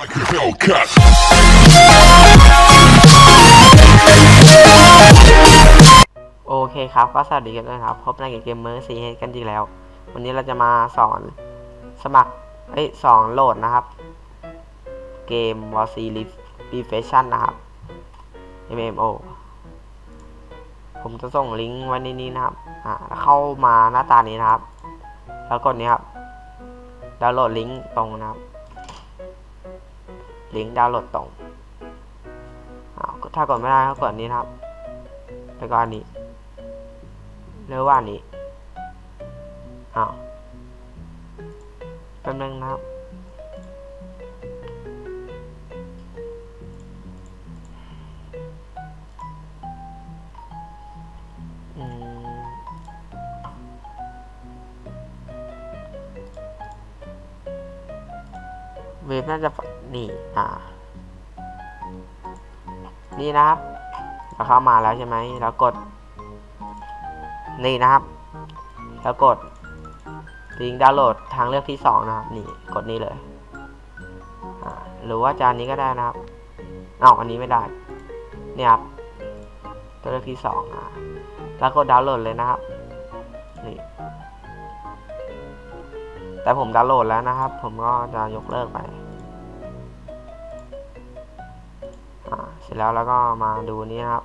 like a Hellcat. โอเคครับ ก็สวัสดีกันด้วยครับ พบในเกมเมอร์ซีเฮกันอีกแล้ว วันนี้เราจะมาสอนสมัครเอ้ยสอนโหลดนะครับ เกม w a r c Reflection นะครับ MMO ผมจะส่งลิงก์ไว้ในนี้นะครับ อ่าเข้ามาหน้าตานี้นะครับ แล้วกดนี้ครับ ดาวน์โหลดลิงก์ตรงนะครับ ลิงก์ดาวน์โหลดตรงถ้ากดไม่ได้ก็กดนี้นะครับแล้วก็อันนี้หรือว่านนี้อ้าวแป๊บนึงนะครับ เว็บน่าจะนี่อ่า นี่นะครับเราเข้ามาแล้วใช่ไหมแล้วกด นี่นะครับแล้วกดลิงก์ดาวน์โหลดทางเลือกที่สองนะครับ นี่กดนี้เลย หรือว่าจานนี้ก็ได้นะครับอ้าวอันนี้ไม่ได้ เนี่ยครับ ตัวเลือกที่สองอ่าแล้วกดดาวน์โหลดเลยนะครับ นี่ แต่ผมดาวน์โหลดแล้วนะครับ ผมก็จะยกเลิกไปเสร็จแล้วแล้วก็มาดูนี้นะครับ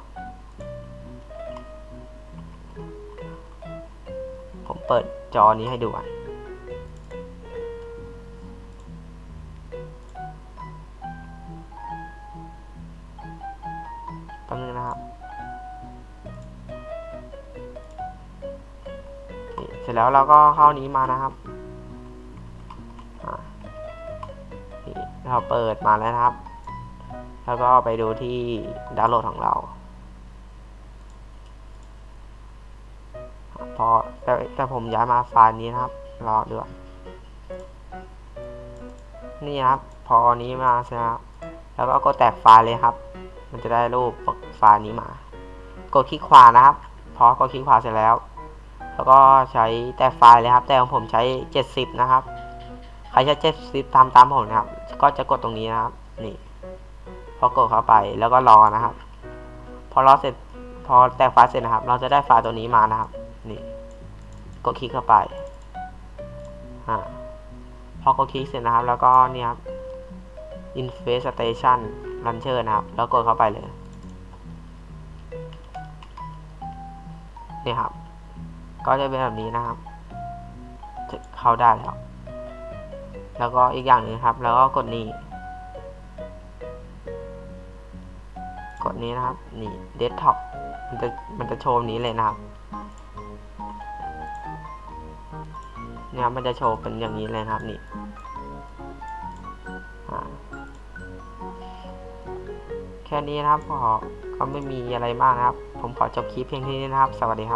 ผมเปิดจอนี้ให้ดูก่อนแป๊บนึงนะครับเสร็จแล้วเราก็เข้านี้มานะครับ เราเปิดมาแล้วครับ แล้วก็ไปดูที่ดาวน์โหลดของเรา พอแต่แต่ผมย้ายมาไฟล์นี้นะครับ รอด้วยนี่ครับ พอนี้มาใช่ไหมครับแล้วก็กดแตกไฟล์เลยครับ มันจะได้รูปไฟล์นี้มา กดคลิกขวานะครับ พอกดคลิกขวาเสร็จแล้ว แล้วก็ใช้แตกไฟล์เลยครับ แต่ของผมใช้ 70 นะครับ ครใช้70ตามตามผมนะครับ ก็จะกดตรงนี้นะครับ นี่ พอกดเข้าไปแล้วก็รอนะครับ พอรอเสร็จ พอแตกไฟล์เสร็จนะครับ เราจะได้ไฟล์ตัวนี้มานะครับ นี่ กดคลิกเข้าไปอ่าพอกดคลิกเสร็จนะครับ แล้วก็เนี่ยครับ Infestation Launcher นะครับ แล้วกดเข้าไปเลย เนี่ยครับ ก็จะเป็นแบบนี้นะครับจะเข้าได้แล้ว แล้วก็อีกอย่างหนึงครับ แล้วก็กดนี้กดนี้นะครับ นี่ Desktop มันจะมันจะโชว์นี้เลยนะครับเนี่ยครับมันจะโชว์เป็นอย่างนี้เลยนะครับนี่แค่นี้นะครับพอก็ไม่มีอะไรมากนะครับ ผมขอจบคลิปเพียงเท่านี้นะครับ สวัสดีครับ